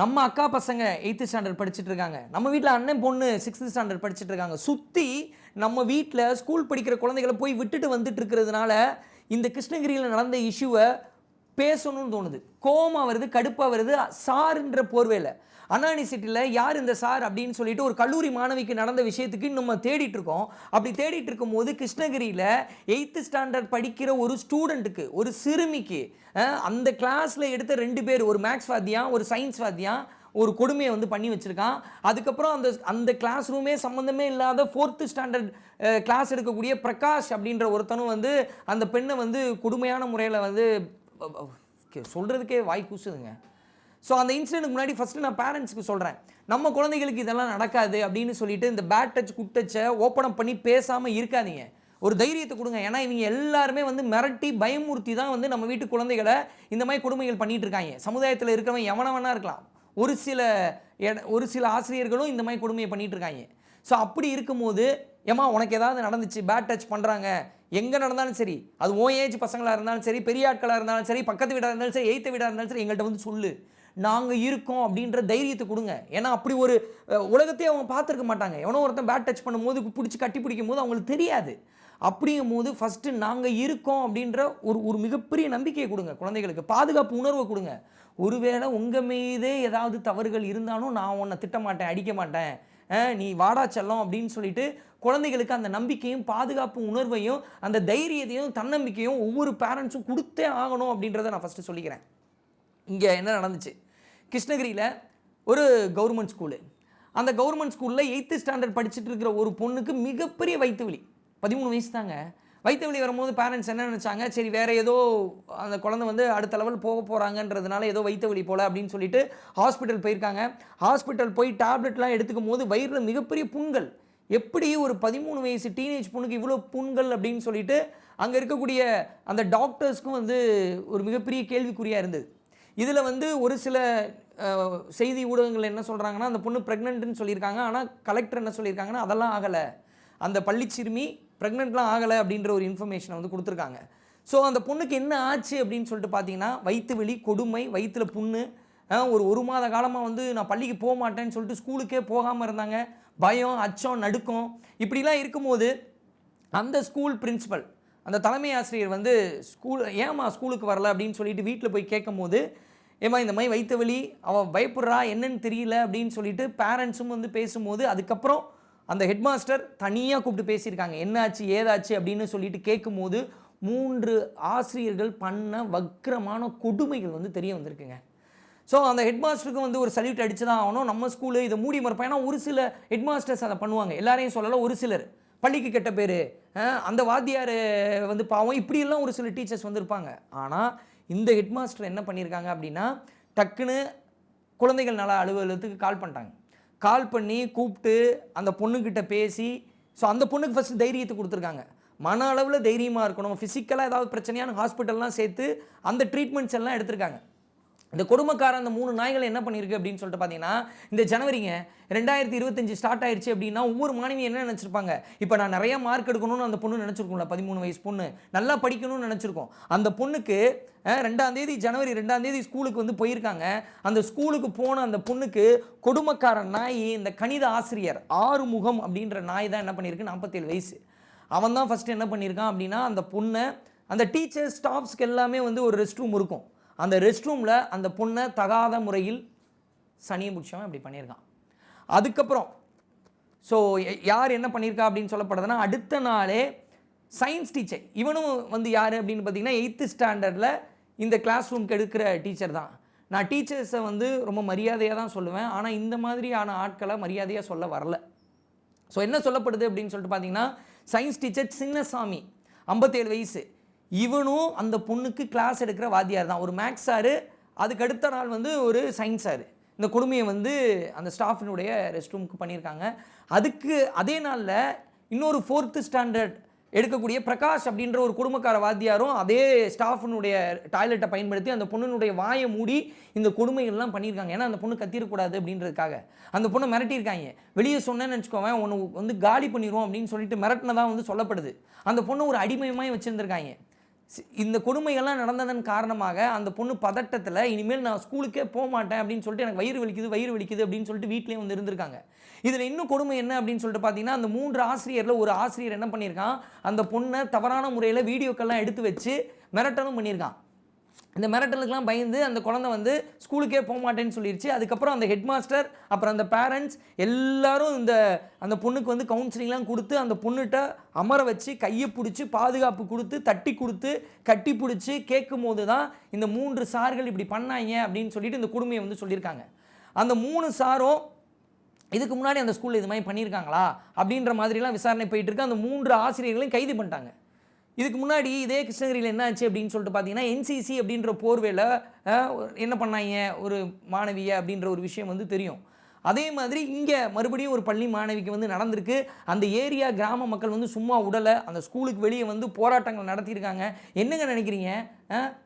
நம்ம அக்கா பசங்க எயித்து ஸ்டாண்டர்ட் படிச்சுட்டு இருக்காங்க. நம்ம வீட்டில் அண்ணன் பொண்ணு சிக்ஸ்த் ஸ்டாண்டர்ட் படிச்சுட்டு இருக்காங்க. சுற்றி நம்ம வீட்டில் ஸ்கூல் படிக்கிற குழந்தைகளை போய் விட்டுட்டு வந்துட்டு இருக்கிறதுனால இந்த கிருஷ்ணகிரியில் நடந்த இஷ்யூவை பேசணும்னு தோணுது. கோமா வருது கடுப்பாக வருது சாருன்ற போர்வையில். அனானிசிட்டியில் யார் இந்த சார் அப்படின்னு சொல்லிட்டு ஒரு கல்லூரி மாணவிக்கு நடந்த விஷயத்துக்கு நம்ம தேடிட்டு இருக்கோம். அப்படி தேடிட்டு இருக்கும்போது கிருஷ்ணகிரியில் எயித்து ஸ்டாண்டர்ட் படிக்கிற ஒரு ஸ்டூடெண்ட்டுக்கு ஒரு சிறுமிக்கு அந்த கிளாஸில் எடுத்த ரெண்டு பேர் ஒரு மேக்ஸ் வாத்தியம் ஒரு சயின்ஸ் வாத்தியம் ஒரு கொடுமையை வந்து பண்ணி வச்சுருக்கான். அதுக்கப்புறம் அந்த அந்த கிளாஸ் ரூமே சம்மந்தமே இல்லாத ஃபோர்த்து ஸ்டாண்டர்ட் கிளாஸ் எடுக்கக்கூடிய பிரகாஷ் அப்படின்ற ஒருத்தனும் வந்து அந்த பெண்ணை வந்து கொடுமையான முறையில் வந்து சொல்கிறதுக்கே வாய் கூசுதுங்க. ஸோ அந்த இன்சிடென்ட் முன்னாடி ஃபஸ்ட்டு நான் பேரண்ட்ஸ்க்கு சொல்கிறேன் நம்ம குழந்தைகளுக்கு இதெல்லாம் நடக்காது அப்படின்னு சொல்லிட்டு இந்த பேட் டச் குட் டச்சை ஓப்பன் பண்ணி பேசாமல் இருக்காதீங்க. ஒரு தைரியத்தை கொடுங்க. ஏன்னா இவங்க எல்லாருமே வந்து மிரட்டி பயமுறுத்தி தான் வந்து நம்ம வீட்டு குழந்தைகளை இந்த மாதிரி கொடுமைகள் பண்ணிகிட்டு இருக்காங்க. சமுதாயத்தில் இருக்கிறவன் எவனவனாக இருக்கலாம். ஒரு சில இட ஒரு சில ஆசிரியர்களும் இந்த மாதிரி கொடுமையை பண்ணிகிட்டு இருக்காங்க. ஸோ அப்படி இருக்கும்போது ஏமா உனக்கு ஏதாவது நடந்துச்சு? பேட் டச் பண்ணுறாங்க எங்கே நடந்தாலும் சரி அது ஓ ஏஜ் பசங்களாக இருந்தாலும் சரி பெரிய ஆட்களாக இருந்தாலும் சரி பக்கத்து வீடாக இருந்தாலும் சரி எய்த்த வீடாக இருந்தாலும் சரி எங்கள்கிட்ட வந்து சொல்லு. நாங்கள் இருக்கோம் அப்படின்ற தைரியத்தை கொடுங்க. ஏன்னா அப்படி ஒரு உலகத்தையே அவங்க பார்த்துருக்க மாட்டாங்க. எவனோ ஒருத்தன் பேட் டச் பண்ணும்போது பிடிச்சி கட்டி பிடிக்கும் போது அவங்களுக்கு தெரியாது. அப்படிங்கும் போது ஃபஸ்ட்டு நாங்கள் இருக்கோம் அப்படின்ற ஒரு ஒரு மிகப்பெரிய நம்பிக்கையை கொடுங்க குழந்தைகளுக்கு. பாதுகாப்பு உணர்வை கொடுங்க. ஒருவேளை உங்கள் மீதே ஏதாவது தவறுகள் இருந்தாலும் நான் உன்னை திட்ட மாட்டேன் அடிக்க மாட்டேன். நீ வாடா செல்லம் அப்படின்னு சொல்லிட்டு குழந்தைகளுக்கு அந்த நம்பிக்கையும் பாதுகாப்பு உணர்வையும் அந்த தைரியத்தையும் தன்னம்பிக்கையும் ஒவ்வொரு பேரண்ட்ஸும் கொடுத்தே ஆகணும் அப்படின்றத நான் ஃபஸ்ட்டு சொல்லிக்கிறேன். இங்கே என்ன நடந்துச்சு? கிருஷ்ணகிரியில் ஒரு கவர்மெண்ட் ஸ்கூலு அந்த கவர்மெண்ட் ஸ்கூலில் எயித்து ஸ்டாண்டர்ட் படிச்சுட்டு இருக்கிற ஒரு பொண்ணுக்கு மிகப்பெரிய வயிற்று வலி பதிமூணு வயசு தாங்க. வயிற்று வலி வரும்போது பேரண்ட்ஸ் என்ன நினச்சாங்க? சரி வேறு ஏதோ அந்த குழந்தை வந்து அடுத்த லெவல் போக போகிறாங்கன்றதுனால ஏதோ வயிற்று வலி போல் அப்படின்னு சொல்லிட்டு ஹாஸ்பிட்டல் போயிருக்காங்க. ஹாஸ்பிட்டல் போய் டேப்லெட்லாம் எடுத்துக்கும் போது வயிறில் மிகப்பெரிய புண்கள். எப்படி ஒரு பதிமூணு வயசு டீனேஜ் பொண்ணுக்கு இவ்வளோ புண்கள் அப்படின்னு சொல்லிட்டு அங்கே இருக்கக்கூடிய அந்த டாக்டர்ஸ்க்கும் வந்து ஒரு மிகப்பெரிய கேள்விக்குறியாக இருந்தது. இதில் வந்து ஒரு சில செய்தி ஊடகங்கள் என்ன சொல்கிறாங்கன்னா அந்த பொண்ணு ப்ரெக்னென்ட்னு சொல்லியிருக்காங்க. ஆனால் கலெக்டர் என்ன சொல்லியிருக்காங்கன்னா அதெல்லாம் ஆகலை. அந்த பள்ளிச்சிறுமி ப்ரெக்னென்ட்லாம் ஆகலை அப்படின்ற ஒரு இன்ஃபர்மேஷனை வந்து கொடுத்துருக்காங்க. ஸோ அந்த பொண்ணுக்கு என்ன ஆச்சு அப்படின்னு சொல்லிட்டு பார்த்தீங்கன்னா வயிற்று வலி கொடுமை வயிற்றில் புண்ணு ஒரு ஒரு மாத காலமாக வந்து நான் பள்ளிக்கு போக மாட்டேன்னு சொல்லிட்டு ஸ்கூலுக்கே போகாமல் இருந்தாங்க. பயம் அச்சம் நடுக்கம் இப்படிலாம் இருக்கும்போது அந்த ஸ்கூல் பிரின்ஸிபல் அந்த தலைமை ஆசிரியர் வந்து ஸ்கூல் ஏம்மா ஸ்கூலுக்கு வரல அப்படின்னு சொல்லிட்டு வீட்டில் போய் கேட்கும்போது ஏம்மா இந்த மாதிரி வயிற்று வலி அவள் பயப்படுறா என்னன்னு தெரியல அப்படின்னு சொல்லிட்டு பேரண்ட்ஸும் வந்து பேசும்போது அதுக்கப்புறம் அந்த ஹெட்மாஸ்டர் தனியாக கூப்பிட்டு பேசியிருக்காங்க. என்னாச்சு ஏதாச்சு அப்படின்னு சொல்லிட்டு கேட்கும்போது மூன்று ஆசிரியர்கள் பண்ண வக்கிரமான கொடுமைகள் வந்து தெரிய வந்திருக்குங்க. ஸோ அந்த ஹெட்மாஸ்டருக்கு வந்து ஒரு சல்யூட் அடிச்சு தான் ஆகணும். நம்ம ஸ்கூலு இதை மூடி மறப்போம். ஏன்னா ஒரு சில ஹெட்மாஸ்டர்ஸ் அதை பண்ணுவாங்க. எல்லாரையும் சொல்லலை ஒரு சிலர். பள்ளிக்கு கெட்ட பேர் அந்த வாத்தியார் வந்து பாவம் இப்படியெல்லாம் ஒரு சில டீச்சர்ஸ் வந்திருப்பாங்க ஆனால் இந்த ஹெட்மாஸ்டர் என்ன பண்ணியிருக்காங்க அப்படின்னா டக்குன்னு குழந்தைகள் நல்லா அலுவலகத்துக்கு கால் பண்ணிட்டாங்க. கால் பண்ணி கூப்பிட்டு அந்த பொண்ணுக்கிட்ட பேசி ஸோ அந்த பொண்ணுக்கு ஃபஸ்ட்டு தைரியத்தை கொடுத்துருக்காங்க. மன அளவில் தைரியமாக இருக்கணும். ஃபிசிக்கலாக ஏதாவது பிரச்சனையான ஹாஸ்பிட்டல்லாம் சேர்த்து அந்த ட்ரீட்மெண்ட்ஸ் எல்லாம் எடுத்திருக்காங்க. இந்த கொடுமைக்காரன் அந்த மூணு நாய்கள் என்ன பண்ணியிருக்கு அப்படின்னு சொல்லிட்டு பார்த்தீங்கன்னா இந்த ஜனவரிங்க ரெண்டாயிரத்தி இருபத்தஞ்சு ஸ்டார்ட் ஆயிடுச்சு அப்படின்னா ஒவ்வொரு மாணவி என்ன நினச்சிருப்பாங்க? இப்போ நான் நிறைய மார்க் எடுக்கணும்னு அந்த பொண்ணு நினச்சிருக்கும்ல பதிமூணு வயசு பொண்ணு. நல்லா படிக்கணும்னு நினச்சிருக்கோம். அந்த பொண்ணுக்கு ரெண்டாந்தேதி ரெண்டாம் தேதி ஜனவரி ரெண்டாம் தேதி ஸ்கூலுக்கு வந்து போயிருக்காங்க. அந்த ஸ்கூலுக்கு போன அந்த பொண்ணுக்கு கொடுமைக்கார நாய் இந்த கணித ஆசிரியர் ஆறுமுகம் அப்படின்ற நாய் தான் என்ன பண்ணியிருக்கு? நாற்பத்தேழு வயசு. அவன் தான் ஃபஸ்ட்டு என்ன பண்ணியிருக்கான் அப்படின்னா அந்த பொண்ணை அந்த டீச்சர்ஸ் ஸ்டாஃப்ஸ்க்கு எல்லாமே வந்து ஒரு ரெஸ்ட் ரூம் இருக்கும். அந்த ரெஸ்ட் ரூமில் அந்த பொண்ணை தகாத முறையில் சனியை பிடிச்சவன் அப்படி பண்ணியிருக்கான். அதுக்கப்புறம் ஸோ யார் என்ன பண்ணியிருக்கா அப்படின்னு சொல்லப்படுதுன்னா அடுத்த நாளே சயின்ஸ் டீச்சர் இவனும் வந்து யார் அப்படின்னு பார்த்தீங்கன்னா எயித்து ஸ்டாண்டர்டில் இந்த கிளாஸ் ரூம்க்கு எடுக்கிற டீச்சர் தான். நான் டீச்சர்ஸை வந்து ரொம்ப மரியாதையாக தான் சொல்லுவேன். ஆனால் இந்த மாதிரியான ஆட்களை மரியாதையாக சொல்ல வரல. ஸோ என்ன சொல்லப்படுது அப்படின்னு சொல்லிட்டு பார்த்தீங்கன்னா சயின்ஸ் டீச்சர் சின்னசாமி ஐம்பத்தேழு வயசு. இவனும் அந்த பொண்ணுக்கு கிளாஸ் எடுக்கிற வாத்தியார் தான். ஒரு மேக்ஸ் சாரு அதுக்கு அடுத்த நாள் வந்து ஒரு சயின்ஸ் சாரு. இந்த கொடுமையை வந்து அந்த ஸ்டாஃபினுடைய ரெஸ்ட் ரூமுக்கு பண்ணியிருக்காங்க. அதுக்கு அதே நாளில் இன்னொரு ஃபோர்த்து ஸ்டாண்டர்ட் எடுக்கக்கூடிய பிரகாஷ் அப்படின்ற ஒரு குடும்பக்கார வாத்தியாரும் அதே ஸ்டாஃபினுடைய டாய்லெட்டை பயன்படுத்தி அந்த பொண்ணினுடைய வாயை மூடி இந்த கொடுமைகள்லாம் பண்ணியிருக்காங்க. ஏன்னா அந்த பொண்ணு கத்திரக்கூடாது அப்படின்றதுக்காக. அந்த பொண்ணை மிரட்டியிருக்காங்க. வெளியே சொன்னேன்னு வச்சுக்கோவேன் உனக்கு வந்து காலி பண்ணிடுவோம் அப்படின்னு சொல்லிட்டு மிரட்டினதான் வந்து சொல்லப்படுது. அந்த பொண்ணை ஒரு அடிமயமாக வச்சுருந்துருக்காங்க. இந்த கொடுமைகள்லாம் நடந்ததன் காரணமாக அந்த பொண்ணு பதட்டத்தில் இனிமேல் நான் ஸ்கூலுக்கே போக மாட்டேன் அப்படின்னு சொல்லிட்டு எனக்கு வயிறு வலிக்குது வயிறு வலிக்குது அப்படின்னு சொல்லிட்டு வீட்லேயே வந்து இருந்திருக்காங்க. இதில் இன்னும் கொடுமை என்ன அப்படின்னு சொல்லிட்டு பார்த்தீங்கன்னா அந்த மூன்று ஆசிரியரில் ஒரு ஆசிரியர் என்ன பண்ணியிருக்கான்? அந்த பொண்ணை தவறான முறையில் வீடியோக்கெல்லாம் எடுத்து வச்சு மிரட்டலும் பண்ணியிருக்கான். இந்த மிரட்டலுக்கெலாம் பயந்து அந்த குழந்தை வந்து ஸ்கூலுக்கே போக மாட்டேன்னு சொல்லிடுச்சு அதுக்கப்புறம் அந்த ஹெட் மாஸ்டர் அப்புறம் அந்த பேரண்ட்ஸ் எல்லாரும் இந்த அந்த பொண்ணுக்கு வந்து கவுன்சிலிங்லாம் கொடுத்து அந்த பொண்ணுகிட்ட அமர வச்சு கையை பிடிச்சி பாதுகாப்பு கொடுத்து தட்டி கொடுத்து கட்டி பிடிச்சி கேட்கும் போது தான் இந்த மூன்று சார்கள் இப்படி பண்ணாங்க அப்படின்னு சொல்லிட்டு இந்த குடுமையை வந்து சொல்லியிருக்காங்க. அந்த மூணு சாரும் இதுக்கு முன்னாடி அந்த ஸ்கூலில் இது மாதிரி பண்ணியிருக்காங்களா? அப்படின்ற மாதிரிலாம் விசாரணை போயிட்டுருக்கு அந்த மூன்று ஆசிரியர்களையும் கைது பண்ணிட்டாங்க. இதுக்கு முன்னாடி இதே கிருஷ்ணகிரியில் என்ன ஆச்சு அப்படின்னு சொல்லிட்டு பார்த்தீங்கன்னா என்சிசி அப்படின்ற போர்வேல என்ன பண்ணாங்க? ஒரு மாணவிய அப்படின்ற ஒரு விஷயம் வந்து தெரியும். அதே மாதிரி இங்கே மறுபடியும் ஒரு பள்ளி மாணவிக்கு வந்து நடந்திருக்கு. அந்த ஏரியா கிராம மக்கள் வந்து சும்மா உடலை அந்த ஸ்கூலுக்கு வெளியே வந்து போராட்டங்கள் நடத்தியிருக்காங்க. என்னங்க நினைக்கிறீங்க?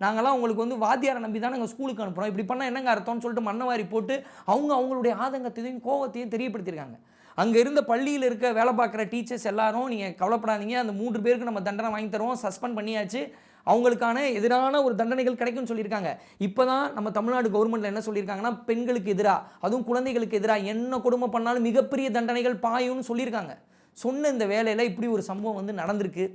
நாங்களாம் உங்களுக்கு வந்து வாத்தியாரை நம்பி தான் நாங்கள் ஸ்கூலுக்கு அனுப்புகிறோம் இப்படி பண்ணால் என்னங்க அர்த்தம்னு சொல்லிட்டு மண்ணவாரி போட்டு அவங்க அவங்களுடைய ஆதங்கத்தையும் கோவத்தையும் தெரியப்படுத்தியிருக்காங்க. அங்கே இருந்த பள்ளியில் இருக்க வேலை பார்க்குற டீச்சர்ஸ் எல்லாரும் நீங்கள் கவலைப்படாதீங்க. அந்த மூன்று பேருக்கு நம்ம தண்டனை வாங்கி தருவோம். சஸ்பெண்ட் பண்ணியாச்சு. அவங்களுக்கான எதிரான ஒரு தண்டனைகள் கிடைக்கும்னு சொல்லியிருக்காங்க. இப்போ தான் நம்ம தமிழ்நாடு கவர்மெண்ட்டில் என்ன சொல்லியிருக்காங்கன்னா பெண்களுக்கு எதிராக அதுவும் குழந்தைகளுக்கு எதிராக என்ன கொடுமை பண்ணாலும் மிகப்பெரிய தண்டனைகள் பாயும்னு சொல்லியிருக்காங்க. சொன்ன இந்த வேலையில் இப்படி ஒரு சம்பவம் வந்து நடந்திருக்கு.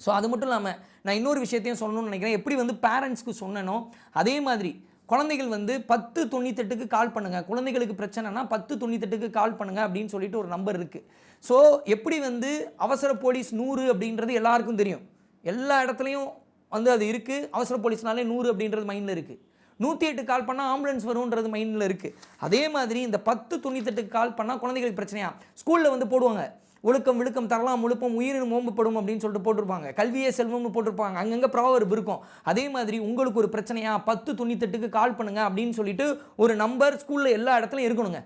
ஸோ அது மட்டும் இல்லாமல் நான் இன்னொரு விஷயத்தையும் சொல்லணும்னு நினைக்கிறேன். எப்படி வந்து பேரண்ட்ஸ்க்கு சொன்னனோ அதே மாதிரி குழந்தைகள் வந்து பத்து தொண்ணூத்தெட்டுக்கு கால் பண்ணுங்கள் குழந்தைகளுக்கு பிரச்சனைனா பத்து தொண்ணூத்தெட்டுக்கு கால் பண்ணுங்கள் அப்படின்னு சொல்லிட்டு ஒரு நம்பர் இருக்குது ஸோ எப்படி வந்து அவசர போலீஸ் நூறு அப்படின்றது எல்லாருக்கும் தெரியும். எல்லா இடத்துலையும் வந்து அது இருக்குது அவசர போலீஸ்னாலே நூறு அப்படின்றது மைண்டில் இருக்குது நூற்றி எட்டு கால் பண்ணால் ஆம்புலன்ஸ் வரும்ன்றது மைண்டில் இருக்குது அதே மாதிரி இந்த பத்து தொண்ணூத்தெட்டுக்கு கால் பண்ணால் குழந்தைகளுக்கு பிரச்சனையா? ஸ்கூலில் வந்து போடுவாங்க. ஒழுக்கம் விழுக்கம் தரலாம் முழுப்பம் உயிரினும் ஓம்பப்படும் அப்படின்னு சொல்லிட்டு போட்டிருப்பாங்க. கல்வியே செல்வம்னு போட்டிருப்பாங்க. அங்கங்கே ப்ராவர்ப் இருக்கும். அதே மாதிரி உங்களுக்கு ஒரு பிரச்சனையா பத்து தொண்ணூத்தெட்டுக்கு கால் பண்ணுங்க அப்படின்னு சொல்லிட்டு ஒரு நம்பர் ஸ்கூலில் எல்லா இடத்துலையும் இருக்கணுங்க.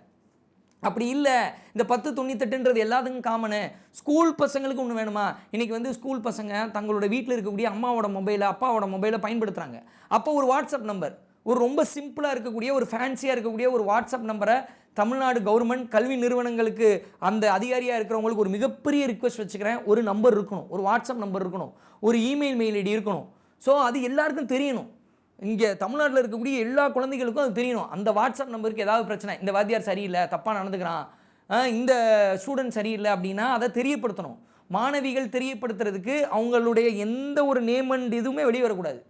அப்படி இல்லை. இந்த பத்து தொண்ணூத்தெட்டுன்றது எல்லாத்துக்கும் காமனு ஸ்கூல் பசங்களுக்கு ஒன்று வேணுமா? இன்றைக்கி வந்து ஸ்கூல் பசங்க தங்களோட வீட்டில் இருக்கக்கூடிய அம்மாவோட மொபைலை அப்பாவோட மொபைலை பயன்படுத்துகிறாங்க அப்போ ஒரு வாட்ஸ்அப் நம்பர் ஒரு ரொம்ப சிம்பிளாக இருக்கக்கூடிய ஒரு ஃபேன்சியாக இருக்கக்கூடிய ஒரு வாட்ஸ்அப் நம்பரை தமிழ்நாடு கவர்மெண்ட் கல்வி நிறுவனங்களுக்கு அந்த அதிகாரியாக இருக்கிறவங்களுக்கு ஒரு மிகப்பெரிய ரிக்வெஸ்ட் வச்சுக்கிறேன். ஒரு நம்பர் இருக்கணும். ஒரு வாட்ஸ்அப் நம்பர் இருக்கணும். ஒரு இமெயில் மெயில் ஐடி இருக்கணும். ஸோ அது எல்லாருக்கும் தெரியணும். இங்கே தமிழ்நாட்டில் இருக்கக்கூடிய எல்லா குழந்தைகளுக்கும் அது தெரியணும். அந்த வாட்ஸ்அப் நம்பருக்கு ஏதாவது பிரச்சனை இந்த வாத்தியார் சரியில்லை தப்பாக நடந்துக்கிறான் இந்த ஸ்டூடெண்ட் சரியில்லை அப்படின்னா அதை தெரியப்படுத்தணும். மாணவிகள் தெரியப்படுத்துறதுக்கு அவங்களுடைய எந்த ஒரு நேம் அண்ட் இதுவுமே வெளியே வரக்கூடாது.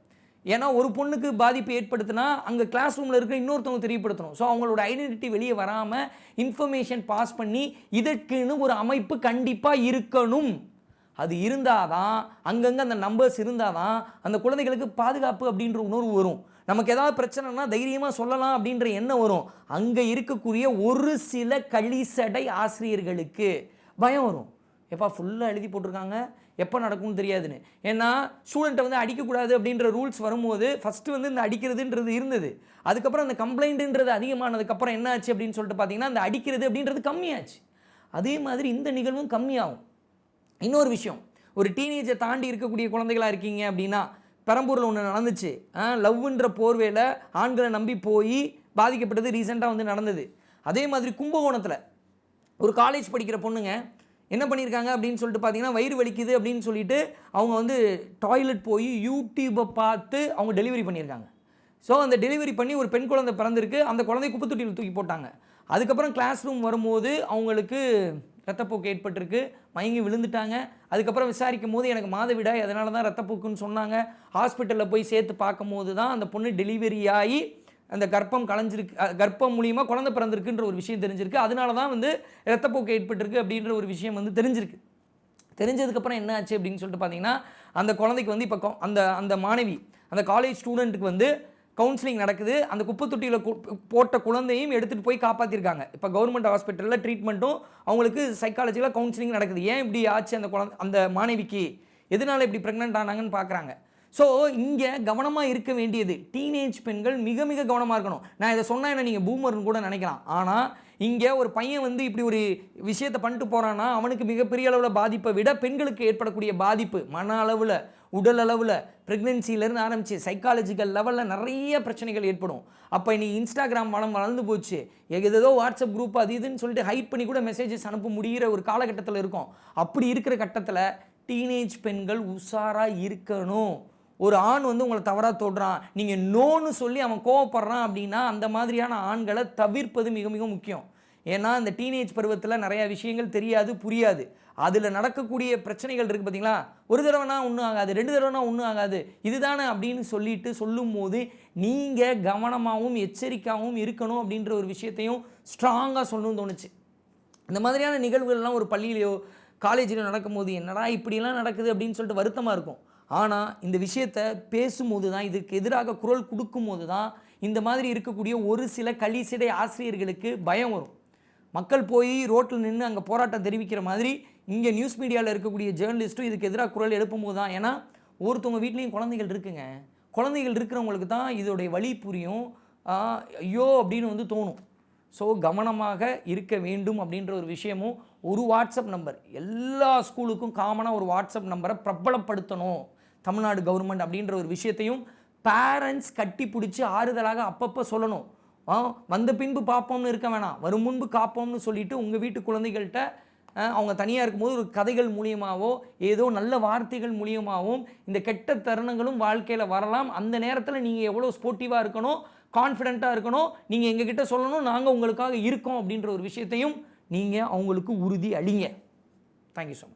ஏன்னா ஒரு பொண்ணுக்கு பாதிப்பு ஏற்படுத்தினா அங்கே கிளாஸ் ரூமில் இருக்க இன்னொருத்தவங்க தெரியப்படுத்தணும். ஸோ அவங்களோட ஐடென்டிட்டி வெளியே வராமல் இன்ஃபர்மேஷன் பாஸ் பண்ணி இதற்குன்னு ஒரு அமைப்பு கண்டிப்பாக இருக்கணும். அது இருந்தால் தான் அங்கங்கே அந்த நம்பர்ஸ் இருந்தால் தான் அந்த குழந்தைகளுக்கு பாதுகாப்பு அப்படின்ற உணர்வு வரும். நமக்கு ஏதாவது பிரச்சனைனா தைரியமாக சொல்லலாம் அப்படின்ற எண்ணம் வரும். அங்கே இருக்கக்கூடிய ஒரு சில களிசடை ஆசிரியர்களுக்கு பயம் வரும். எப்பா ஃபுல்லாக எழுதி போட்டிருக்காங்க? எப்போ நடக்கும்னு தெரியாதுன்னு. ஏன்னா ஸ்டூடெண்ட்டை வந்து அடிக்கக்கூடாது அப்படின்ற ரூல்ஸ் வரும்போது ஃபஸ்ட்டு வந்து இந்த அடிக்கிறதுன்றது இருந்தது. அதுக்கப்புறம் அந்த கம்ப்ளைண்ட்டுன்றது அதிகமானதுக்கப்புறம் என்ன ஆச்சு அப்படின்னு சொல்லிட்டு பார்த்தீங்கன்னா அந்த அடிக்கிறது அப்படின்றது கம்மியாச்சு. அதே மாதிரி இந்த நிகழ்வும் கம்மியாகும். இன்னொரு விஷயம். ஒரு டீனேஜை தாண்டி இருக்கக்கூடிய குழந்தைகளாக இருக்கீங்க அப்படின்னா பெரம்பூரில் ஒன்று நடந்துச்சு. லவ்ன்ற போர்வையில் ஆண்களை நம்பி போய் பாதிக்கப்பட்டது ரீசெண்டாக வந்து நடந்தது. அதே மாதிரி கும்பகோணத்தில் ஒரு காலேஜ் படிக்கிற பொண்ணுங்க என்ன பண்ணியிருக்காங்க அப்படின்னு சொல்லிட்டு பார்த்தீங்கன்னா வயிறு வலிக்குது அப்படின்னு சொல்லிட்டு அவங்க வந்து டாய்லெட் போய் யூடியூப்பை பார்த்து அவங்க டெலிவரி பண்ணியிருக்காங்க ஸோ அந்த டெலிவரி பண்ணி ஒரு பெண் குழந்தை பிறந்திருக்கு. அந்த குழந்தை குப்பை தொட்டியில் தூக்கி போட்டாங்க. அதுக்கப்புறம் கிளாஸ் ரூம் வரும்போது அவங்களுக்கு ரத்தப்போக்கு ஏற்பட்டிருக்கு. மயங்கி விழுந்துட்டாங்க. அதுக்கப்புறம் விசாரிக்கும் போது எனக்கு மாதவிடாய் அதனால தான் ரத்தப்போக்குன்னு சொன்னாங்க. ஹாஸ்பிட்டலில் போய் சேர்த்து பார்க்கும்போது தான் அந்த பொண்ணு டெலிவரி ஆகி அந்த கர்ப்பம் கலைஞ்சிருக்கு கர்ப்பம் மூலியமாக குழந்தை பிறந்திருக்குன்ற ஒரு விஷயம் தெரிஞ்சிருக்கு. அதனால தான் வந்து ரத்தப்போக்கு ஏற்பட்டிருக்கு அப்படின்ற ஒரு விஷயம் வந்து தெரிஞ்சிருக்கு. தெரிஞ்சதுக்கப்புறம் என்ன ஆச்சு அப்படின்னு சொல்லிட்டு பார்த்தீங்கன்னா அந்த குழந்தைக்கு வந்து இப்போ அந்த அந்த மாணவி அந்த காலேஜ் ஸ்டூடெண்ட்டுக்கு வந்து கவுன்சிலிங் நடக்குது. அந்த குப்பை தொட்டியில் போட்ட குழந்தையும் எடுத்துகிட்டு போய் காப்பாற்றிருக்காங்க இப்போ கவர்மெண்ட் ஹாஸ்பிட்டலில் ட்ரீட்மெண்ட்டும் அவங்களுக்கு சைக்காலஜியில் கவுன்சிலிங் நடக்குது. ஏன் இப்படி ஆச்சு அந்த குழந்தை அந்த மாணவிக்கு? எதனால் இப்படி ப்ரெக்னென்ட் ஆனாங்கன்னு பார்க்குறாங்க ஸோ இங்கே கவனமாக இருக்க வேண்டியது டீனேஜ் பெண்கள் மிக மிக கவனமாக இருக்கணும். நான் இதை சொன்னால் என்ன நீங்கள் பூமர்னு கூட நினைக்கலாம். ஆனால் இங்கே ஒரு பையன் வந்து இப்படி ஒரு விஷயத்தை பண்ணிட்டு போகிறான்னா அவனுக்கு மிகப்பெரிய அளவில் பாதிப்பை விட பெண்களுக்கு ஏற்படக்கூடிய பாதிப்பு மன அளவில் உடல் அளவில் ப்ரெக்னென்சிலேருந்து ஆரம்பித்து சைக்காலஜிக்கல் லெவலில் நிறைய பிரச்சனைகள் ஏற்படும். அப்போ நீ இன்ஸ்டாகிராம் வளம் வளர்ந்து போச்சு. ஏதோ வாட்ஸ்அப் குரூப் அது இதுன்னு சொல்லிட்டு ஹைட் பண்ணி கூட மெசேஜஸ் அனுப்ப முடிகிற ஒரு காலகட்டத்தில் இருக்கும். அப்படி இருக்கிற கட்டத்தில் டீனேஜ் பெண்கள் உஷாராக இருக்கணும். ஒரு ஆண் வந்து உங்களை தவறாக தொடுறான். நீங்கள் நோன்னு சொல்லி அவன் கோவப்படுறான் அப்படின்னா அந்த மாதிரியான ஆண்களை தவிர்ப்பது மிக மிக முக்கியம். ஏன்னா இந்த டீனேஜ் பருவத்தில் நிறையா விஷயங்கள் தெரியாது புரியாது. அதில் நடக்கக்கூடிய பிரச்சனைகள் இருக்குது பார்த்தீங்களா ஒரு தடவைனா ஒன்றும் ஆகாது ரெண்டு தடவைனா ஒன்றும் ஆகாது. இதுதானே அப்படின்னு சொல்லிட்டு சொல்லும்போது நீங்கள் கவனமாகவும் எச்சரிக்கையாகவும் இருக்கணும் அப்படின்ற ஒரு விஷயத்தையும் ஸ்ட்ராங்காக சொல்லணும்னு தோணுச்சு. இந்த மாதிரியான நிகழ்வுகள்லாம் ஒரு பள்ளியிலையோ காலேஜிலையோ நடக்கும்போது என்னடா இப்படிலாம் நடக்குது? அப்படின்னு சொல்லிட்டு வருத்தமாக இருக்கும். ஆனால் இந்த விஷயத்த பேசும்போது தான் இதுக்கு எதிராக குரல் கொடுக்கும்போது தான் இந்த மாதிரி இருக்கக்கூடிய ஒரு சில கலிசிடை ஆசிரியர்களுக்கு பயம் வரும். மக்கள் போய் ரோட்டில் நின்று அங்கே போராட்டம் தெரிவிக்கிற மாதிரி இங்கே நியூஸ் மீடியாவில் இருக்கக்கூடிய ஜேர்னலிஸ்ட்டும் இதுக்கு எதிராக குரல் எழுப்பும்போது தான் ஏன்னா ஒருத்தவங்க வீட்லேயும் குழந்தைகள் இருக்குங்க. குழந்தைகள் இருக்கிறவங்களுக்கு தான் இதோடைய வழி புரியும். ஐயோ அப்படின்னு வந்து தோணும். ஸோ கவனமாக இருக்க வேண்டும் அப்படின்ற ஒரு விஷயமும் ஒரு வாட்ஸ்அப் நம்பர். எல்லா ஸ்கூலுக்கும் காமனாக ஒரு வாட்ஸ்அப் நம்பரை பிரபலப்படுத்தணும். தமிழ்நாடு கவர்மெண்ட் அப்படின்ற ஒரு விஷயத்தையும் பேரண்ட்ஸ் கட்டி பிடிச்சி ஆறுதலாக அப்பப்போ சொல்லணும். ஆ வந்த பின்பு பார்ப்போம்னு இருக்க வேணாம். வரும் முன்பு காப்போம்னு சொல்லிட்டு உங்கள் வீட்டு குழந்தைகள்கிட்ட அவங்க தனியாக இருக்கும்போது ஒரு கதைகள் மூலியமாகவோ ஏதோ நல்ல வார்த்தைகள் மூலியமாகவும் இந்த கெட்ட தருணங்களும் வாழ்க்கையில் வரலாம். அந்த நேரத்தில் நீங்கள் எவ்வளோ ஸ்போர்ட்டிவாக இருக்கணும் கான்ஃபிடென்ட்டாக இருக்கணும் நீங்கள் எங்ககிட்ட சொல்லணும் நாங்கள் உங்களுக்காக இருக்கோம் அப்படின்ற ஒரு விஷயத்தையும் நீங்கள் அவங்களுக்கு உறுதி அளிங்க. Thank you so much